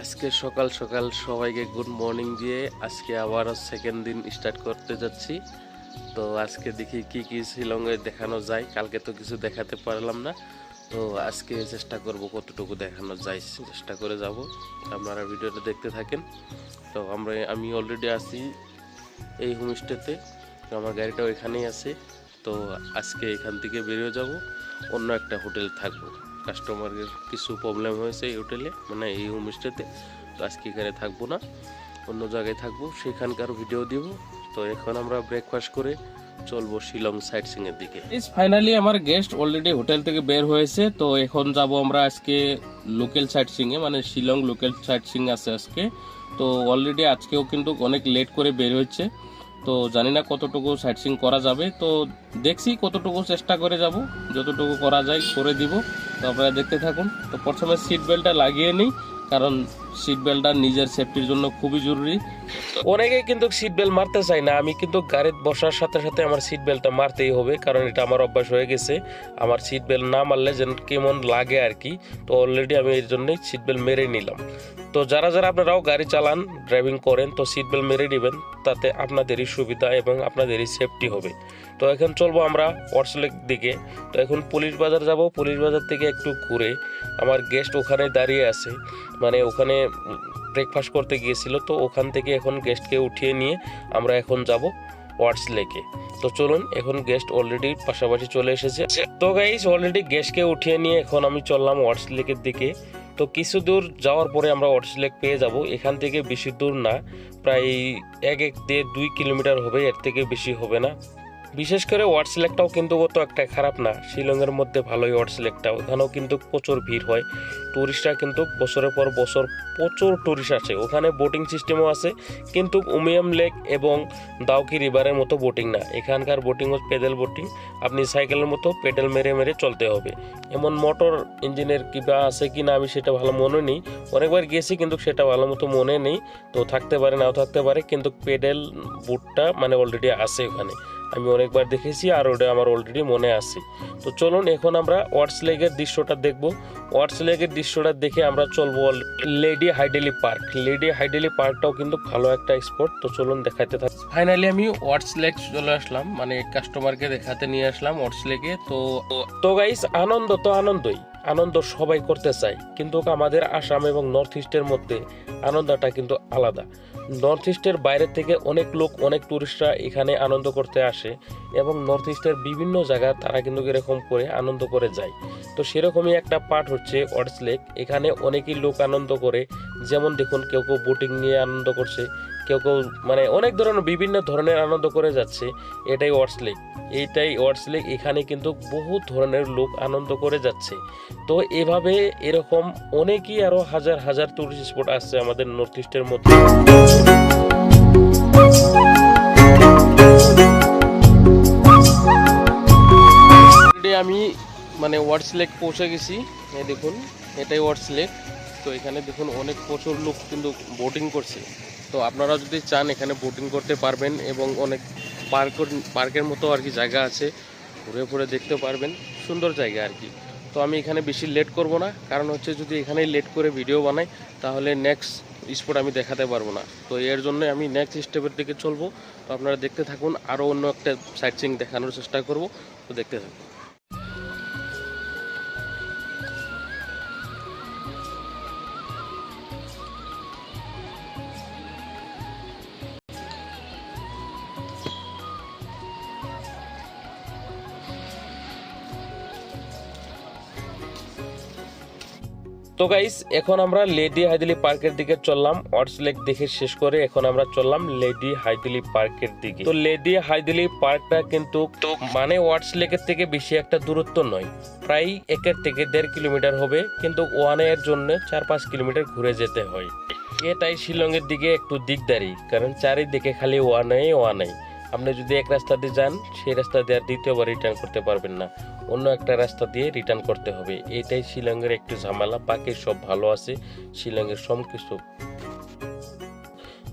আজকে সকাল সকাল সবাইকে গুড মর্নিং দিয়ে আজকে আবারও সেকেন্ড দিন স্টার্ট করতে যাচ্ছি। তো আজকে দেখি কি কি শিলংয়ে দেখানো যায়। কালকে তো কিছু দেখাতে পারলাম না। তো আজকে চেষ্টা করব কতটুকু দেখানো যায়। চেষ্টা করে যাব। আপনারা ভিডিওটা দেখতে থাকেন। তো আমরা, আমি অলরেডি আছি এই হোমস্টেতে তো আমার গাড়িটা ওইখানেই আছে। তো আজকে এখান থেকে বেরিয়ে যাব। অন্য একটা হোটেল থাকব। কাস্টমারের কিছু প্রবলেম হয়েছে এই হোটেলে মানে এই হোমস্টেতে। তো আজকে এখানে থাকব না, অন্য জায়গায় থাকব। সেখানকার ভিডিও দিব। তো এখন আমরা ব্রেকফাস্ট করে চলবো শিলং সাইট সিং এর দিকে ফাইনালি আমার গেস্ট অলরেডি হোটেল থেকে বের হয়েছে। তো এখন যাব আমরা আজকে লোকাল সাইট সিং এ মানে শিলং লোকাল সাইট সিং আছে আজকে। তো অলরেডি আজকেও কিন্তু অনেক লেট করে বের হচ্ছে তো জানি না কতটুকু সাইট সিং করা যাবে। তো দেখছি কতটুকু চেষ্টা করে যাব। যতটুকু করা যায় করে দিব। তো আপনারা দেখতে থাকুন। তো প্রথমে সিট বেল্টটা লাগিয়ে নিই, কারণ সিট বেল্টটা নিজের সেফটির জন্য খুবই জরুরি। অনেকে কিন্তু সিট বেল্ট মারতে চায় না। আমি কিন্তু গাড়িতে বসার সাথে সাথে আমার সিট বেল্টটা মারতেই হবে, কারণ এটা আমার অভ্যাস হয়ে গেছে। আমার সিট বেল্ট না মারলে যেন কেমন লাগে আর কি। তো অলরেডি আমি এর জন্যই সিট বেল্ট মেরে নিলাম। তো যারা যারা আপনারাও গাড়ি চালান ড্রাইভিং করেন, তো সিট বেল্ট মেরে নেবেন, তাতে আপনাদেরই সুবিধা এবং আপনাদেরই সেফটি হবে। তো এখন চলবো আমরা ওয়ার্সলেক দিকে। তো এখন পুলিশ বাজার যাব। পুলিশ বাজার থেকে একটু ঘুরে আমার গেস্ট ওখানে দাঁড়িয়ে আছে। মানে ওখানে ব্রেকফাস্ট করতে গিয়েছিল, তো ওখান থেকে এখন গেস্টকে উঠিয়ে নিয়ে আমরা এখন যাব ওয়ার্ডস লেকে তো চলুন, এখন গেস্ট অলরেডি পাশাপাশি চলে এসেছে। তো গাইস অলরেডি গেস্টকে উঠিয়ে নিয়ে এখন আমি চললাম ওয়ার্ডস লেকের দিকে। তো কিছু দূর যাওয়ার পরে আমরা ওয়াটার লেক পেয়ে যাব। এখান থেকে বেশি দূর না, প্রায় এক এক দেড় দুই কিলোমিটার হবে, এর থেকে বেশি হবে না। বিশেষ করে ওয়ার্ড লেকটাও কিন্তু অত একটা খারাপ না। শিলংয়ের মধ্যে ভালোই ওয়ার্ড সিলেক্টটা। ওখানেও কিন্তু প্রচুর ভিড় হয়। টুরিস্টরা কিন্তু বছরের পর বছর প্রচুর টুরিস্ট আসে। ওখানে বোটিং সিস্টেমও আছে। কিন্তু উমিয়াম লেক এবং দাউকি রিভারের মতো বোটিং না। এখানকার বোটিং হচ্ছে পেডেল বোটিং আপনি সাইকেলের মতো পেডেল মেরে মেরে চলতে হবে। এমন মোটর ইঞ্জিনের কিবা আছে কি না আমি সেটা ভালো মনে নেই। অনেকবার গেছি কিন্তু সেটা ভালো মতো মনে নেই। তো থাকতে পারে, নাও থাকতে পারে। কিন্তু পেডেল বুটটা মানে অলরেডি আছে ওখানে। আমি অনেকবার দেখেছি আর ওটা আমার অলরেডি মনে আছে। তো চলুন, এখন আমরা ওয়ার্ডস লেগের দৃশ্যটা দেখব। ওয়ার্ডস লেগের দৃশ্যটা দেখে আমরা চলবো Lady Hydari Park Lady Hydari পার্কটাও কিন্তু ভালো একটা স্পট তো চলুন দেখাতে থাক। ফাইনালি আমি ওয়ার্ডস লেক চলে আসলাম। মানে কাস্টমারকে দেখাতে নিয়ে আসলাম ওয়ার্ডস লেগে তো তো গাইস আনন্দ তো আনন্দই। আনন্দ সবাই করতে চায়, কিন্তু আমাদের আসাম এবং নর্থ ইস্টের মধ্যে আনন্দটা কিন্তু আলাদা। নর্থ ইস্টের বাইরে থেকে অনেক লোক, অনেক টুরিস্টরা এখানে আনন্দ করতে আসে এবং নর্থ ইস্টের বিভিন্ন জায়গা তারা কিন্তু এরকম করে আনন্দ করে যায়। তো সেরকমই একটা পার্ট হচ্ছে ওয়ার্ডস লেক এখানে অনেকেই লোক আনন্দ করে। যেমন দেখুন, কেউ কেউ বোটিং নিয়ে আনন্দ করছে কেউ কেউ মানে অনেক ধরনের বিভিন্ন ধরনের আনন্দ করে যাচ্ছে। এটাই ওয়ার্ডস লেক এইটাই ওয়ার্ডস লেক এখানে কিন্তু বহু ধরনের লোক আনন্দ করে যাচ্ছে। তো এভাবে এরকম অনেকই আরও হাজার হাজার টুরিস্ট স্পট আসছে আমাদের নর্থ ইস্টের মধ্যে। আমি মানে ওয়ার্ডস লেক পৌঁছে গেছি। দেখুন, এটাই ওয়ার্ডস লেক তো এখানে দেখুন, অনেক প্রচুর লোক কিন্তু বোটিং করছে। তো আপনারা যদি চান এখানে বোটিং করতে পারবেন এবং অনেক পার্ক পার্কের মতো আর কি জায়গা আছে, ঘুরে ঘুরে দেখতে পারবেন, সুন্দর জায়গা আর কি। তো আমি এখানে বেশি লেট করব না, কারণ হচ্ছে যদি এখানে লেট করে ভিডিও বানাই, তাহলে নেক্সট স্পট আমি দেখাতে পারব না। তো এর জন্য আমি নেক্সট স্টেপের দিকে চলবো। তো আপনারা দেখতে থাকুন, আরও অন্য একটা সাইট সিং দেখানোর চেষ্টা করব। তো দেখতে থাকুন। তো গাইস এখন আমরা লেডি হাইদিলি পার্কের দিকে চললাম। ওয়ার্ডস লেক দেখে শেষ করে এখন আমরা চললাম লেডি হাইদিলি পার্কের দিকে। তো লেডি হাইদিলি পার্কটা কিন্তু মানে ওয়ার্ডস লেকের থেকে বেশি একটা দূরত্ব নয়। প্রায় একের থেকে দেড় কিলোমিটার হবে, কিন্তু ওয়ানের জন্য চার পাঁচ কিলোমিটার ঘুরে যেতে হয়। এটাই শিলংয়ের দিকে একটু দিকদারি, কারণ চারিদিকে খালি ওয়ানে ওয়ানাই আপনি যদি এক রাস্তা দিয়ে যান, সেই রাস্তা দিয়ে আর দ্বিতীয়বার রিটার্ন করতে পারবেন না। অন্য একটা রাস্তা দিয়ে রিটার্ন করতে হবে। এটাই শিলংয়ের একটু ঝামেলা। বাকি সব ভালো আছে। শিলংয়ের সব কিছু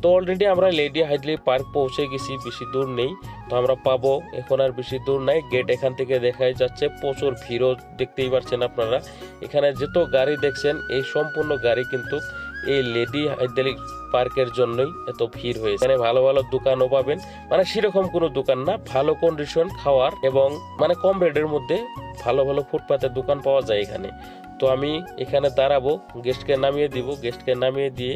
তো অলরেডি আমরা লেডি হাইডলি পার্ক পৌঁছে গেছি। বেশি দূর নেই। তো আমরা পাবো। এখন আর বেশি দূর নাই। গেট এখান থেকে দেখাই যাচ্ছে। প্রচুর ভিড়ও দেখতেই পারছেন আপনারা। এখানে যত গাড়ি দেখছেন, এই সম্পূর্ণ গাড়ি কিন্তু এই লেডি হাইডলি পার্কের জন্যই এত ভিড় হয়েছে। এখানে ভালো ভালো দোকানও পাবেন। মানে সেরকম কোনো দোকান না, ভালো কন্ডিশন খাওয়ার এবং মানে কম রেটের মধ্যে ভালো ভালো ফুটপাতের দোকান পাওয়া যায় এখানে। তো আমি এখানে দাঁড়াবো গেস্টকে নামিয়ে দিব গেস্টকে নামিয়ে দিয়ে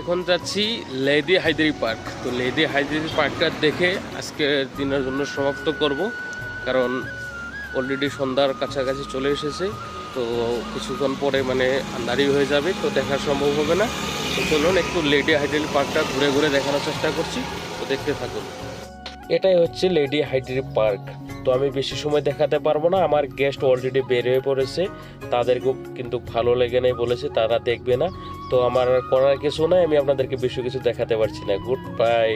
এখন যাচ্ছি লেডি হায়দ্রি পার্ক। তো লেডি হায়দ্রি পার্কটা দেখে আজকে দিনের জন্য সমাপ্ত করব। কারণ অলরেডি সন্ধ্যার কাছাকাছি চলে এসেছে, তো কিছুক্ষণ পরে মানে আন্ধারি হয়ে যাবে, তো দেখা সম্ভব হবে না। তো চলুন একটু লেডি হাইড্রি পার্কটা ঘুরে ঘুরে দেখানোর চেষ্টা করছি, তো দেখতে থাকুন। এটাই হচ্ছে লেডি হাইড্রিল পার্ক তো আমি বেশি সময় দেখাতে পারব না, আমার গেস্ট অলরেডি বের হয়ে পড়েছে তাদেরকেও কিন্তু ভালো লেগে নেই বলেছে, তারা দেখবে না। তো আমার করার কিছু নাই, আমি আপনাদেরকে বেশি কিছু দেখাতে পারছি না। Good bye